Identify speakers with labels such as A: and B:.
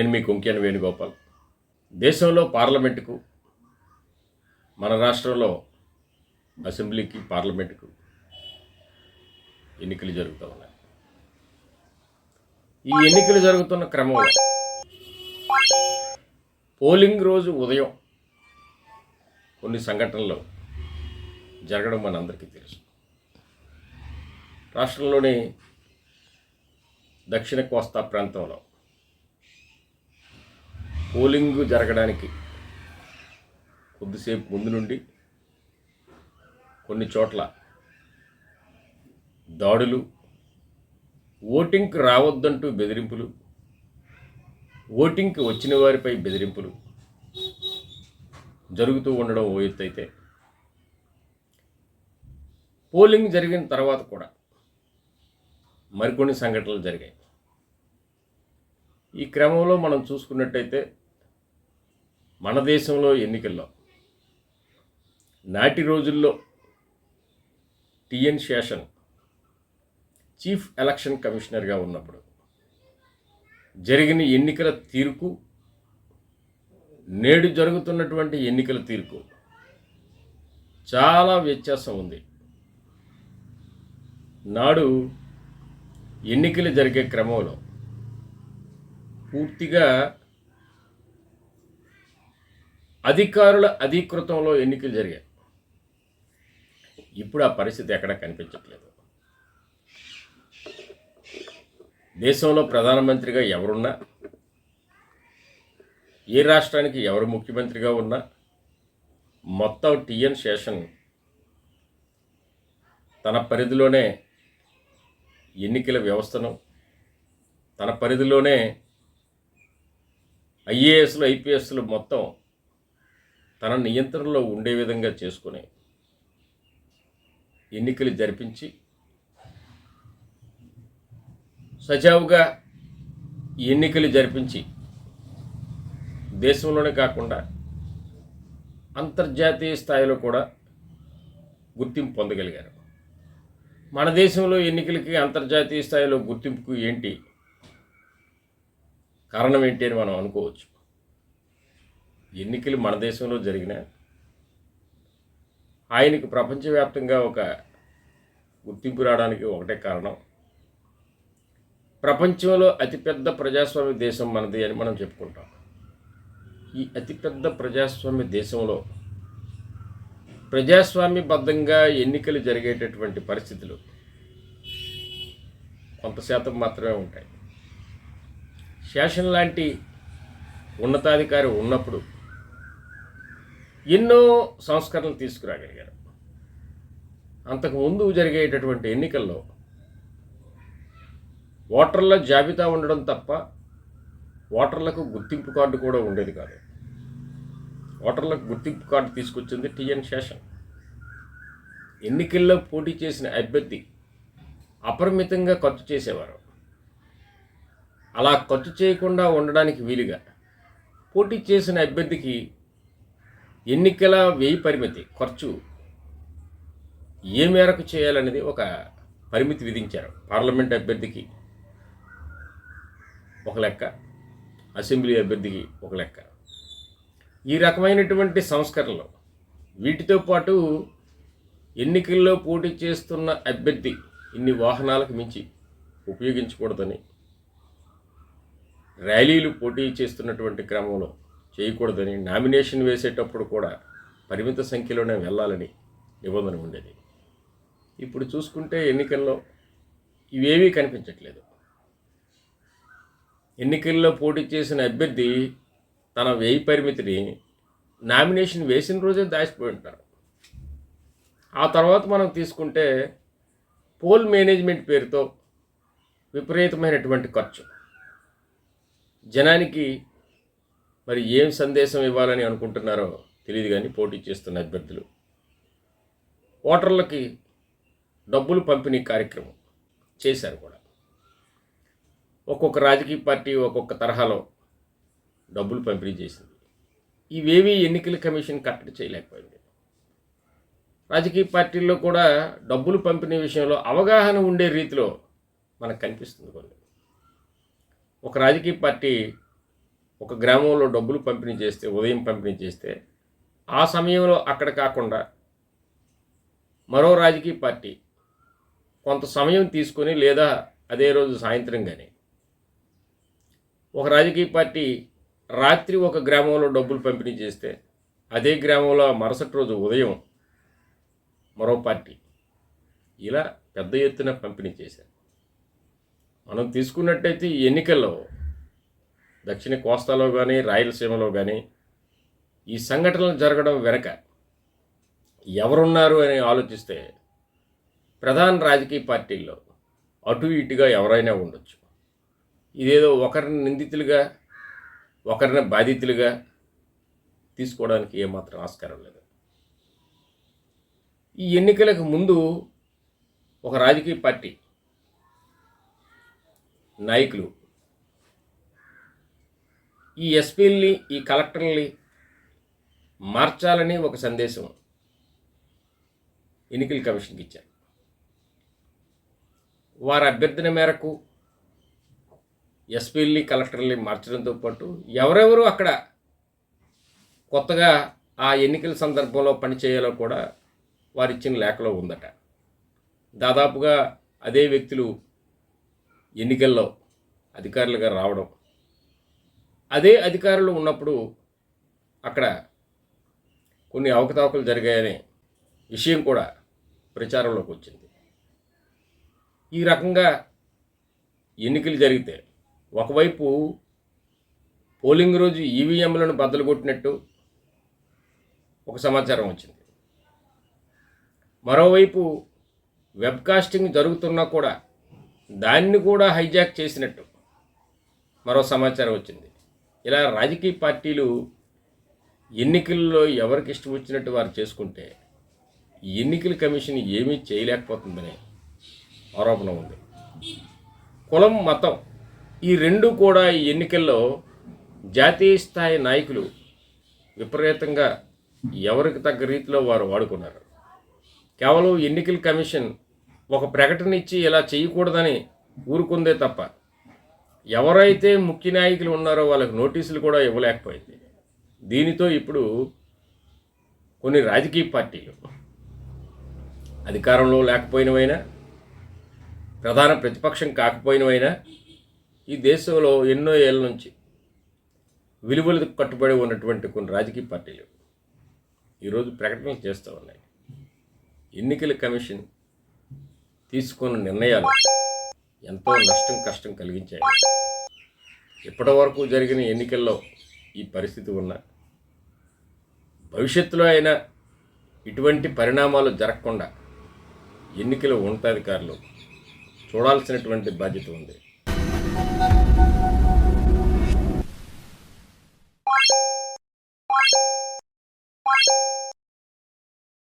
A: నేను మీ కుంకియన్ వేణుగోపాల్. దేశంలో పార్లమెంటుకు మన రాష్ట్రంలో అసెంబ్లీకి పార్లమెంటుకు ఎన్నికలు జరుగుతూ ఉన్నాయి. ఈ ఎన్నికలు జరుగుతున్న క్రమంలో పోలింగ్ రోజు ఉదయం కొన్ని సంఘటనలు జరగడం మనందరికీ తెలుసు. రాష్ట్రంలోని దక్షిణ కోస్తా ప్రాంతంలో పోలింగ్ జరగడానికి కొద్దిసేపు ముందు నుండి కొన్ని చోట్ల దాడులు ఓటింగ్కి రావద్దంటూ బెదిరింపులు ఓటింగ్కి వచ్చిన వారిపై బెదిరింపులు జరుగుతూ ఉండడం ఓ ఎత్తు అయితే. పోలింగ్ జరిగిన తర్వాత కూడా మరికొన్ని సంఘటనలు జరిగాయి. ఈ క్రమంలో మనం చూసుకున్నట్టయితే మన దేశంలో ఎన్నికల్లో నాటి రోజుల్లో టిఎన్ శేషన్ చీఫ్ ఎలక్షన్ కమిషనర్గా ఉన్నప్పుడు జరిగిన ఎన్నికల తీరుకు నేడు జరుగుతున్నటువంటి ఎన్నికల తీరుకు చాలా వ్యత్యాసం ఉంది. నాడు ఎన్నికలు జరిగే క్రమంలో పూర్తిగా అధికారుల అధీకృతంలో ఎన్నికలు జరిగాయి. ఇప్పుడు ఆ పరిస్థితి ఎక్కడా కనిపించట్లేదు. దేశంలో ప్రధానమంత్రిగా ఎవరున్నా ఏ రాష్ట్రానికి ఎవరు ముఖ్యమంత్రిగా ఉన్నా మొత్తం టిఎన్ శేషన్ తన పరిధిలోనే ఎన్నికల వ్యవస్థను తన పరిధిలోనే ఐఏఎస్లు ఐపీఎస్లు మొత్తం తన నియంత్రణలో ఉండే విధంగా చేసుకుని ఎన్నికలు జరిపించి సజావుగా ఎన్నికలు జరిపించి దేశంలోనే కాకుండా అంతర్జాతీయ స్థాయిలో కూడా గుర్తింపు పొందగలిగారు. మన దేశంలో ఎన్నికలకి అంతర్జాతీయ స్థాయిలో గుర్తింపుకు ఏంటి కారణం ఏంటి అని మనం అనుకోవచ్చు. ఎన్నికలు మన దేశంలో జరిగిన ఆయనకు ప్రపంచవ్యాప్తంగా ఒక గుర్తింపు రావడానికి ఒకటే కారణం. ప్రపంచంలో అతిపెద్ద ప్రజాస్వామ్య దేశం మనది అని మనం చెప్పుకుంటాం. ఈ అతిపెద్ద ప్రజాస్వామ్య దేశంలో ప్రజాస్వామ్యబద్ధంగా ఎన్నికలు జరిగేటటువంటి పరిస్థితులు కొంత శాతం మాత్రమే ఉంటాయి. శాసన లాంటి ఉన్నతాధికారి ఉన్నప్పుడు ఎన్నో సంస్కరణలు తీసుకురాగలిగారు. అంతకుముందు జరిగేటటువంటి ఎన్నికల్లో ఓటర్ల జాబితా ఉండడం తప్ప ఓటర్లకు గుర్తింపు కార్డు కూడా ఉండేది కాదు. ఓటర్లకు గుర్తింపు కార్డు తీసుకొచ్చింది టిఎన్ శేషన్. ఎన్నికల్లో పోటీ చేసిన అభ్యర్థి అపరిమితంగా ఖర్చు చేసేవారు. అలా ఖర్చు చేయకుండా ఉండడానికి వీలుగా పోటీ చేసిన అభ్యర్థికి ఎన్నికల వ్యయ పరిమితి ఖర్చు ఏ మేరకు చేయాలనేది ఒక పరిమితి విధించారు పార్లమెంట్ అభ్యర్థికి ఒక లెక్క అసెంబ్లీ అభ్యర్థికి ఒక లెక్క. ఈ రకమైనటువంటి సంస్కరణలు వీటితో పాటు ఎన్నికల్లో పోటీ చేస్తున్న అభ్యర్థి ఇన్ని వాహనాలకు మించి ఉపయోగించకూడదని ర్యాలీలు పోటీ చేస్తున్నటువంటి క్రమంలో చేయకూడదని నామినేషన్ వేసేటప్పుడు కూడా పరిమిత సంఖ్యలోనే వెళ్ళాలని నిబంధన ఉండేది. ఇప్పుడు చూసుకుంటే ఎన్నికల్లో ఇవేవీ కనిపించట్లేదు. ఎన్నికల్లో పోటీ చేసిన అభ్యర్థి తన వ్యయ పరిమితిని నామినేషన్ వేసిన రోజే దాచిపోయి ఉంటారు ఆ తర్వాత మనం తీసుకుంటే పోల్ మేనేజ్మెంట్ పేరుతో విపరీతమైనటువంటి ఖర్చు. జనానికి మరి ఏం సందేశం ఇవ్వాలని అనుకుంటున్నారో తెలియదు కానీ పోటీ చేస్తున్న అభ్యర్థులు. ఓటర్లకి డబ్బులు పంపిణీ కార్యక్రమం చేశారు కూడా. ఒక్కొక్క రాజకీయ పార్టీ ఒక్కొక్క తరహాలో డబ్బులు పంపిణీ చేసింది. ఇవేవి ఎన్నికల కమిషన్ కట్టడి చేయలేకపోయింది. రాజకీయ పార్టీల్లో కూడా డబ్బులు పంపిణీ విషయంలో అవగాహన ఉండే రీతిలో మనకు కనిపిస్తుంది కొన్ని. ఒక రాజకీయ పార్టీ ఒక గ్రామంలో డబ్బులు పంపిణీ చేస్తే ఉదయం పంపిణీ చేస్తే ఆ సమయంలో అక్కడ కాకుండా మరో రాజకీయ పార్టీ కొంత సమయం తీసుకొని లేదా అదే రోజు సాయంత్రం కానీ ఒక రాజకీయ పార్టీ రాత్రి ఒక గ్రామంలో డబ్బులు పంపిణీ చేస్తే అదే గ్రామంలో మరుసటి రోజు ఉదయం మరో పార్టీ ఇలా పెద్ద ఎత్తున పంపిణీ చేశారు. మనం తీసుకున్నట్టయితే ఈ ఎన్నికల్లో దక్షిణ కోస్తాలో కానీ రాయలసీమలో కానీ ఈ సంఘటనలు జరగడం వెనక ఎవరున్నారు అని ఆలోచిస్తే ప్రధాన రాజకీయ పార్టీల్లో అటు ఇటుగా ఎవరైనా ఉండొచ్చు. ఇదేదో ఒకరిని నిందితులుగా ఒకరిని బాధితులుగా తీసుకోవడానికి ఏమాత్రం ఆస్కారం లేదు. ఈ ఎన్నికలకు ముందు ఒక రాజకీయ పార్టీ నాయకులు ఈ ఎస్పీల్ని ఈ కలెక్టర్ని మార్చాలని ఒక సందేశం ఎన్నికల కమిషన్కి ఇచ్చారు. వారి అభ్యర్థన మేరకు ఎస్పీల్ని కలెక్టర్ని మార్చడంతో పాటు ఎవరెవరు అక్కడ కొత్తగా ఆ ఎన్నికల సందర్భంలో పనిచేయాలో కూడా వారు ఇచ్చిన లేఖలో ఉందట. దాదాపుగా అదే వ్యక్తులు ఎన్నికల్లో అధికారులుగా రావడం అదే అధికారులు ఉన్నప్పుడు అక్కడ కొన్ని అవకతవకలు జరిగాయనే విషయం కూడా ప్రచారంలోకి వచ్చింది. ఈ రకంగా ఎన్నికలు జరిగితే ఒకవైపు పోలింగ్ రోజు ఈవీఎంలను బద్దలు కొట్టినట్టు ఒక సమాచారం వచ్చింది. మరోవైపు వెబ్కాస్టింగ్ జరుగుతున్నా కూడా దాన్ని కూడా హైజాక్ చేసినట్టు మరో సమాచారం వచ్చింది. ఇలా రాజకీయ పార్టీలు ఎన్నికల్లో ఎవరికి ఇష్టం వచ్చినట్టు వారు చేసుకుంటే ఎన్నికల కమిషన్ ఏమీ చేయలేకపోతుందనే ఆరోపణ ఉంది. కులం మతం ఈ రెండు కూడా ఈ ఎన్నికల్లో జాతీయ స్థాయి నాయకులు విపరీతంగా ఎవరికి తగ్గ రీతిలో వారు వాడుకున్నారు. కేవలం ఎన్నికల కమిషన్ ఒక ప్రకటన ఇచ్చి ఇలా చేయకూడదని ఊరుకుందే తప్ప ఎవరైతే ముఖ్య నాయకులు ఉన్నారో వాళ్ళకి నోటీసులు కూడా ఇవ్వలేకపోయింది. దీనితో ఇప్పుడు కొన్ని రాజకీయ పార్టీలు అధికారంలో లేకపోయినవైనా ప్రధాన ప్రతిపక్షం కాకపోయినవైనా ఈ దేశంలో ఎన్నో ఏళ్ళ నుంచి విలువలకు కట్టుబడి ఉన్నటువంటి కొన్ని రాజకీయ పార్టీలు ఈరోజు ప్రకటనలు చేస్తూ ఉన్నాయి. ఎన్నికల కమిషన్ తీసుకున్న నిర్ణయాలు ఎంతో నష్టం కష్టం కలిగించాయి. ఇప్పటి వరకు జరిగిన ఎన్నికల్లో ఈ పరిస్థితి ఉన్న భవిష్యత్తులో అయినా ఇటువంటి పరిణామాలు జరగకుండా ఎన్నికల ఉన్నతాధికారులు చూడాల్సినటువంటి బాధ్యత ఉంది.